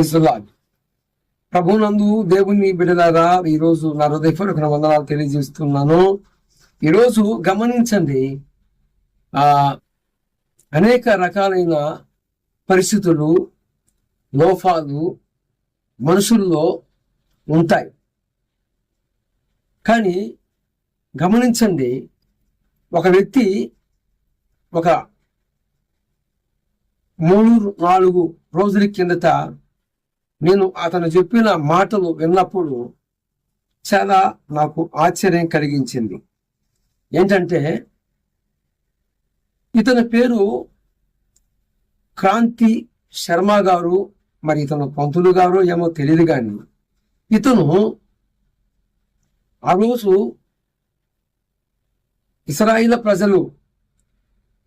ఇస్లాం ప్రభునందు దేవుని బిడలారా ఈరోజు నా హృదయపూర్వక వందనాలు తెలియజేస్తున్నాను. ఈరోజు గమనించండి ఆ అనేక రకాలైన పరిస్థితులు లోపాలు మనుషుల్లో ఉంటాయి. కానీ గమనించండి ఒక వ్యక్తి ఒక మూడు నాలుగు రోజుల కిందట నేను అతను చెప్పిన మాటలు విన్నప్పుడు చాలా నాకు ఆశ్చర్యం కలిగించింది. ఏంటంటే ఇతని పేరు క్రాంతి శర్మ గారు మరి ఇతను పంతులు గారు ఏమో తెలియదు కానీ ఇతను ఆ రోజు ఇస్రాయిల ప్రజలు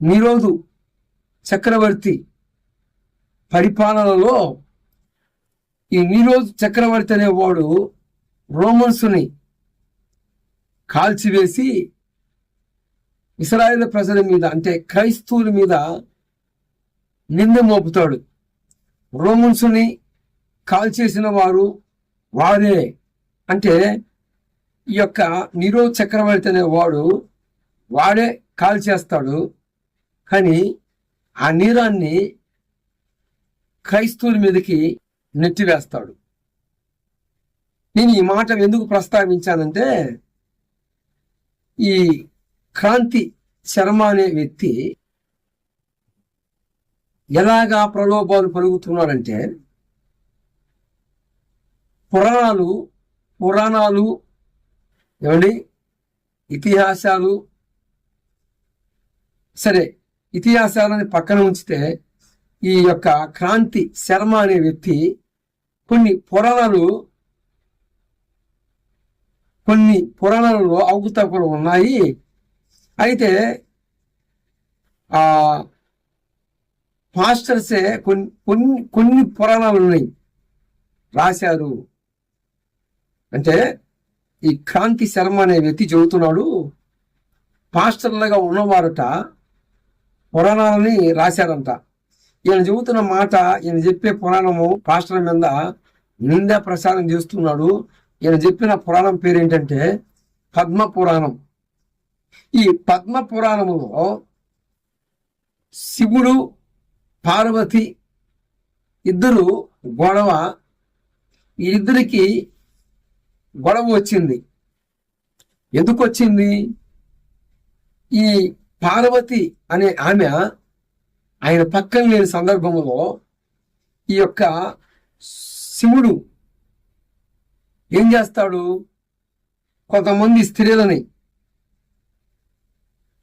నిరోధు చక్రవర్తి పరిపాలనలో ఈ నీరోజ్ చక్రవర్తి అనేవాడు రోమన్స్ని కాల్చివేసి ఇస్రాయేల్ ప్రజల మీద అంటే క్రైస్తవుల మీద నింద మోపుతాడు. రోమన్స్ని కాల్చేసిన వారు వారే. అంటే ఈ యొక్క నిరో చక్రవర్తి అనేవాడు వాడే కాల్చేస్తాడు. కానీ ఆ నీరాన్ని క్రైస్తవుల మీదకి నెట్టివేస్తాడు. నేను ఈ మాట ఎందుకు ప్రస్తావించానంటే ఈ క్రాంతి శర్మ అనే వ్యక్తి ఎలాగా ప్రలోభాలు పలుకుతున్నాడంటే పురాణాలు పురాణాలు ఏమండి? ఇతిహాసాలు సరే ఇతిహాసాలని పక్కన ఉంచితే ఈ యొక్క క్రాంతి శర్మ అనే వ్యక్తి కొన్ని పురాణాలు కొన్ని పురాణాలలో అవకతవకలు ఉన్నాయి. అయితే ఆ పాస్టర్సే కొన్ని కొన్ని కొన్ని పురాణాలు ఉన్నాయి. రాశారు. అంటే ఈ క్రాంతి శర్మ అనే వ్యక్తి చెబుతున్నాడు పాస్టర్లుగా ఉన్నవారట పురాణాలని రాశారంట. ఈయన చెబుతున్న మాట ఈయన చెప్పే పురాణము పాస్టర్ మీద నిందా ప్రసారం చేస్తున్నాడు. ఈయన చెప్పిన పురాణం పేరు ఏంటంటే పద్మ పురాణం. ఈ పద్మ పురాణములో శివుడు పార్వతి ఇద్దరు గొడవ వీరిద్దరికి గొడవ వచ్చింది. ఎందుకు వచ్చింది? ఈ పార్వతి అనే ఆమె ఆయన పక్కన లేని సందర్భంలో ఈ యొక్క శివుడు ఏం చేస్తాడు? కొంతమంది స్త్రీలని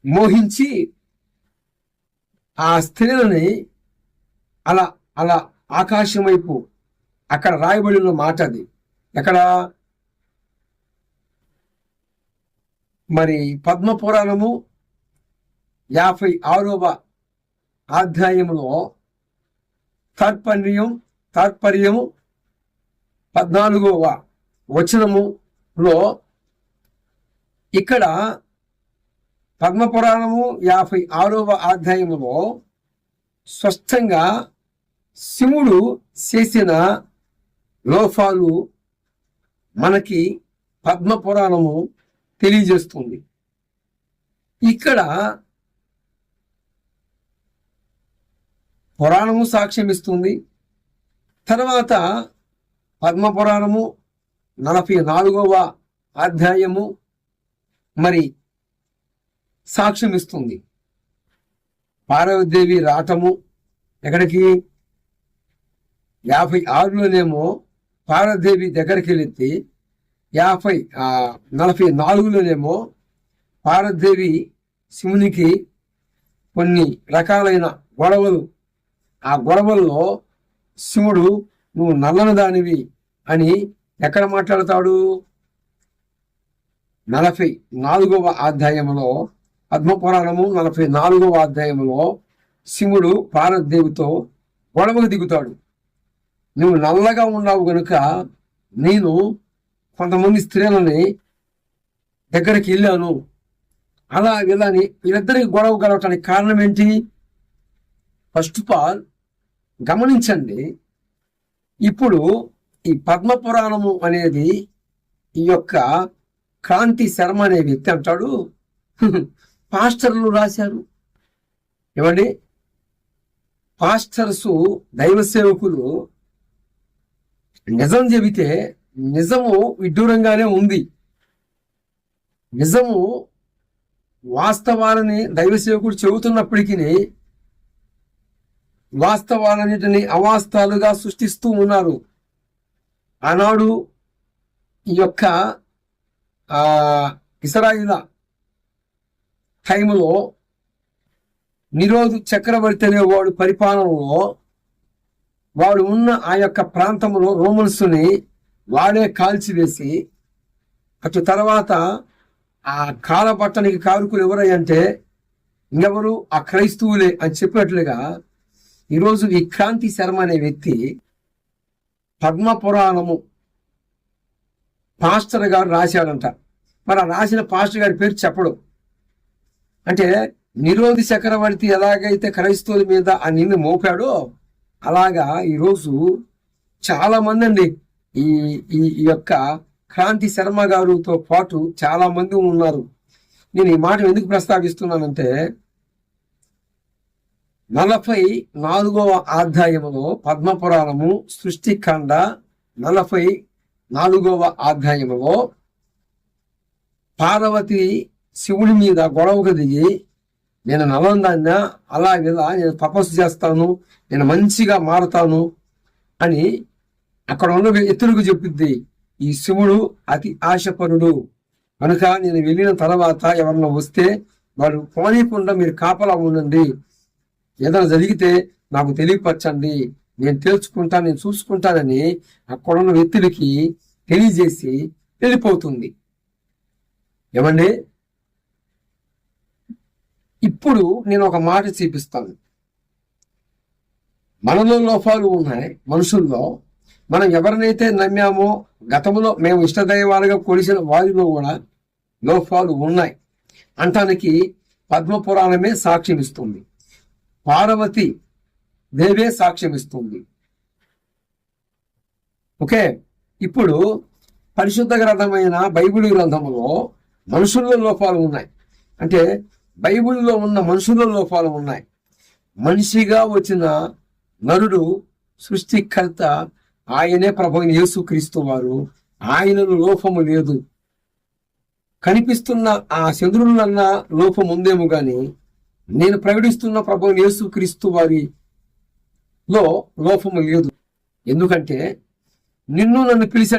మోహించి ఆ స్త్రీలని అలా అలా ఆకాశం వైపు అక్కడ రాయబడిన మాట అది. ఎక్కడ? మరి పద్మ పురాణము యాభై ఆరవ అధ్యాయంలో తాత్పర్యం తాత్పర్యము పద్నాలుగవ వచనములో ఇక్కడ పద్మపురాణము యాభై ఆరవ అధ్యాయములో స్పష్టంగా శివుడు చేసిన లోపాలు మనకి పద్మపురాణము తెలియజేస్తుంది. ఇక్కడ పురాణము సాక్ష్యం ఇస్తుంది తర్వాత పద్మపురాణము నలభై నాలుగవ అధ్యాయము మరి సాక్ష్యం ఇస్తుంది పార్వదేవి రాటము ఎక్కడికి? యాభై ఆరులోనేమో పార్వతీదేవి దగ్గరికి వెళితే యాభై నలభై నాలుగులోనేమో పార్వతీదేవి శివునికి కొన్ని రకాలైన గొడవలు ఆ గొడవల్లో శివుడు నువ్వు నల్లని దానివి అని ఎక్కడ మాట్లాడతాడు? నలభై నాలుగవ అధ్యాయంలో పద్మపురాణము నలభై నాలుగవ అధ్యాయంలో శివుడు పార్వదేవితో గొడవకు దిగుతాడు. నువ్వు నల్లగా ఉన్నావు గనుక నేను కొంతమంది స్త్రీలని దగ్గరికి వెళ్ళాను. అలా వెళ్ళని వీళ్ళిద్దరికి గొడవ కలవటానికి కారణం ఏంటి? ఫస్ట్ ఆఫ్ ఆల్ గమనించండి. ఇప్పుడు ఈ పద్మపురాణము అనేది ఈ యొక్క క్రాంతి శర్మ అనే వ్యక్తి అంటాడు. పాస్టర్లు రాశారు. ఏమండి? పాస్టర్స్ దైవ సేవకులు నిజం చెబితే నిజము విడ్డూరంగానే ఉంది. నిజము వాస్తవాలని దైవ సేవకుడు చెబుతున్నప్పటికీ వాస్తవాలన్నిటిని అవాస్తవాలుగా సృష్టిస్తూ ఉన్నారు. ఆనాడు ఈ యొక్క ఇసరాయిల టైంలో నిరోధు చక్రవర్తి అనేవాడు పరిపాలనలో వాడు ఉన్న ఆ యొక్క ప్రాంతంలో రోమన్స్ని వాడే కాల్చివేసి అటు తర్వాత ఆ కాలపట్టణికి కారుకులు ఎవరయ్యంటే ఇంకెవరు? ఆ క్రైస్తవులే అని చెప్పినట్లుగా ఈరోజు విక్రాంతి శర్మ అనే వ్యక్తి పద్మ పురాణము పాస్టర్ గారు రాశాడంట. మరి ఆ రాసిన పాస్టర్ గారి పేరు చెప్పడు. అంటే నిరోధి చక్రవర్తి ఎలాగైతే క్రైస్తవుల మీద ఆ నిన్ను మోపాడో అలాగా ఈరోజు చాలా మంది అండి ఈ ఈ యొక్క క్రాంతి శర్మ గారుతో పాటు చాలా మంది ఉన్నారు. నేను ఈ మాట ఎందుకు ప్రస్తావిస్తున్నానంటే నలభై నాలుగవ అధ్యాయములో పద్మపురాణము సృష్టికాండ నలభై నాలుగవ అధ్యాయములో పార్వతి శివుడి మీద గొడవకు దిగి నేను నలందాన్న అలా ఇలా నేను తపస్సు చేస్తాను నేను మంచిగా మారుతాను అని అక్కడ ఉన్న ఎత్తులకు చెప్పింది ఈ శివుడు అతి ఆశపరుడు. కనుక నేను వెళ్ళిన తర్వాత ఎవరన్నా వస్తే వాడు పోనీకుండా మీరు కాపలా ఉండండి ఏదైనా జరిగితే నాకు తెలియపరచండి. నేను తెలుసుకుంటా నేను చూసుకుంటానని అక్కడున్న వ్యక్తులకి తెలియజేసి వెళ్ళిపోతుంది. ఏమండి? ఇప్పుడు నేను ఒక మాట చూపిస్తాను. మనలో లోపాలు ఉన్నాయి. మనుషుల్లో మనం ఎవరినైతే నమ్మామో గతంలో మేము ఇష్టదైవాలుగా కొలిసిన వారిలో కూడా లోపాలు ఉన్నాయి. అంటానికి పద్మపురాణమే సాక్ష్యమిస్తుంది. పార్వతి దేవే సాక్ష్యం ఇస్తుంది ఓకే? ఇప్పుడు పరిశుద్ధ గ్రంథమైన బైబిల్ గ్రంథంలో మనుషుల్లో లోపాలు ఉన్నాయి. అంటే బైబిల్లో ఉన్న మనుషుల్లో లోపాలు ఉన్నాయి. మనిషిగా వచ్చిన నరుడు సృష్టికర్త ఆయనే ప్రభుని యేసుక్రీస్తు వారు. ఆయనను లోపము లేదు. కనిపిస్తున్న ఆ చంద్రులన్న లోపం ఉందేమో కానీ నేను ప్రకటిస్తున్న ప్రభు యేసుక్రీస్తు వారి లో లోపము లేదు. ఎందుకంటే నిన్ను నన్ను పిలిచి